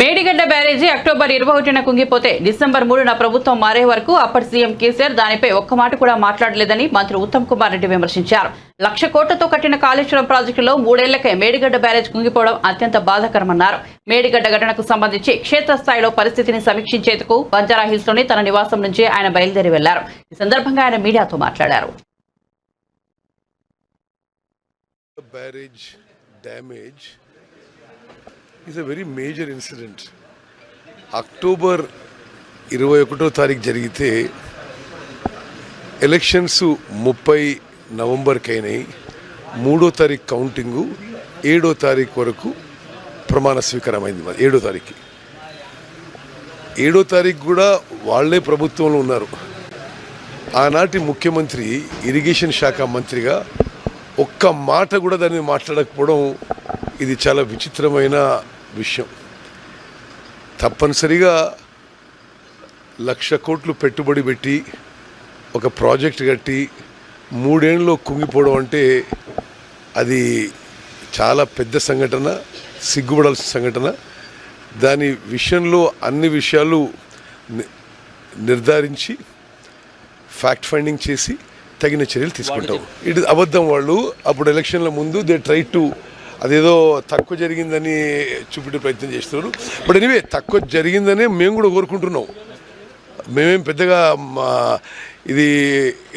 మేడిగడ్డ బ్యారేజీ October ఇరవై ఒకటిన కుంగిపోతే December మూడున ప్రభుత్వం మారే వరకు అప్పటి సీఎం కేసీఆర్ దానిపై ఒక్క మాట కూడా మాట్లాడలేదని మంత్రి ఉత్తమ్ కుమార్ రెడ్డి విమర్శించారు. లక్ష కోట్లతో కట్టిన కాళేశ్వరం ప్రాజెక్టులో మూడేళ్ళకే మేడిగడ్డ బ్యారేజ్ కుంగిపోవడం అత్యంత బాధాకరమన్నారు. మేడిగడ్డ ఘటనకు సంబంధించి క్షేత్రస్థాయిలో పరిస్థితిని సమీక్షించేందుకు బంజారా లోని తన నివాసం నుంచి ఆయన బయలుదేరి వెళ్ళారు. ఈ సందర్భంగా ఆయన మీడియాతో మాట్లాడారు. damage is a very major incident October ఇరవై ఒకటో తారీఖు జరిగితే ఎలక్షన్స్ ముప్పై నవంబర్కి అయినాయి మూడో తారీఖు కౌంటింగు ఏడో తారీఖు వరకు ప్రమాణ స్వీకారమైంది మరి ఏడో తారీఖు. ఏడో తారీఖు కూడా వాళ్ళే ప్రభుత్వంలో ఉన్నారు. ఆనాటి ముఖ్యమంత్రి ఇరిగేషన్ శాఖ మంత్రిగా ఒక్క మాట కూడా దాన్ని మాట్లాడకపోవడం ఇది చాలా విచిత్రమైన విషయం. తప్పనిసరిగా లక్ష కోట్లు పెట్టుబడి పెట్టి ఒక ప్రాజెక్ట్ కట్టి మూడేళ్ళలో కుంగిపోవడం అంటే అది చాలా పెద్ద సంఘటన సిగ్గుపడాల్సిన సంఘటన. దాని విషయంలో అన్ని విషయాలు నిర్ధారించి ఫ్యాక్ట్ ఫైండింగ్ చేసి తగిన చర్యలు తీసుకుంటాం. ఇటు అబద్ధం వాళ్ళు అప్పుడు ఎలక్షన్ల ముందు దే ట్రై టు అదేదో తక్కువ జరిగిందని చూపెట్టే ప్రయత్నం చేస్తున్నారు. బట్ ఎనివే తక్కువ జరిగిందనే మేము కూడా కోరుకుంటున్నాం. మేమేం పెద్దగా మా ఇది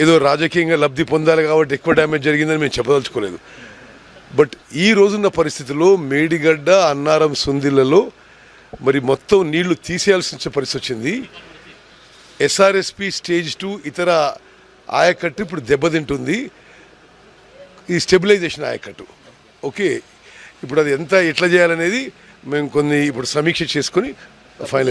ఏదో రాజకీయంగా లబ్ధి పొందాలి కాబట్టి ఎక్కువ డ్యామేజ్ జరిగిందని మేము చెప్పదలుచుకోలేదు. బట్ ఈ రోజున్న పరిస్థితిలో మేడిగడ్డ అన్నారం సుందిళ్ళలో మరి మొత్తం నీళ్ళు తీసేయాల్సిన పరిస్థితి వచ్చింది. ఎస్ఆర్ఎస్పి స్టేజ్ టూ ఇతర ఆయకట్టు ఇప్పుడు దెబ్బతింటుంది. ఈ స్టెబిలైజేషన్ ఆయకట్టు. ఓకే ఇప్పుడు అది ఎంత ఎట్లా చేయాలనేది మేము కొన్ని ఇప్పుడు సమీక్ష చేసుకొని ఫైనల్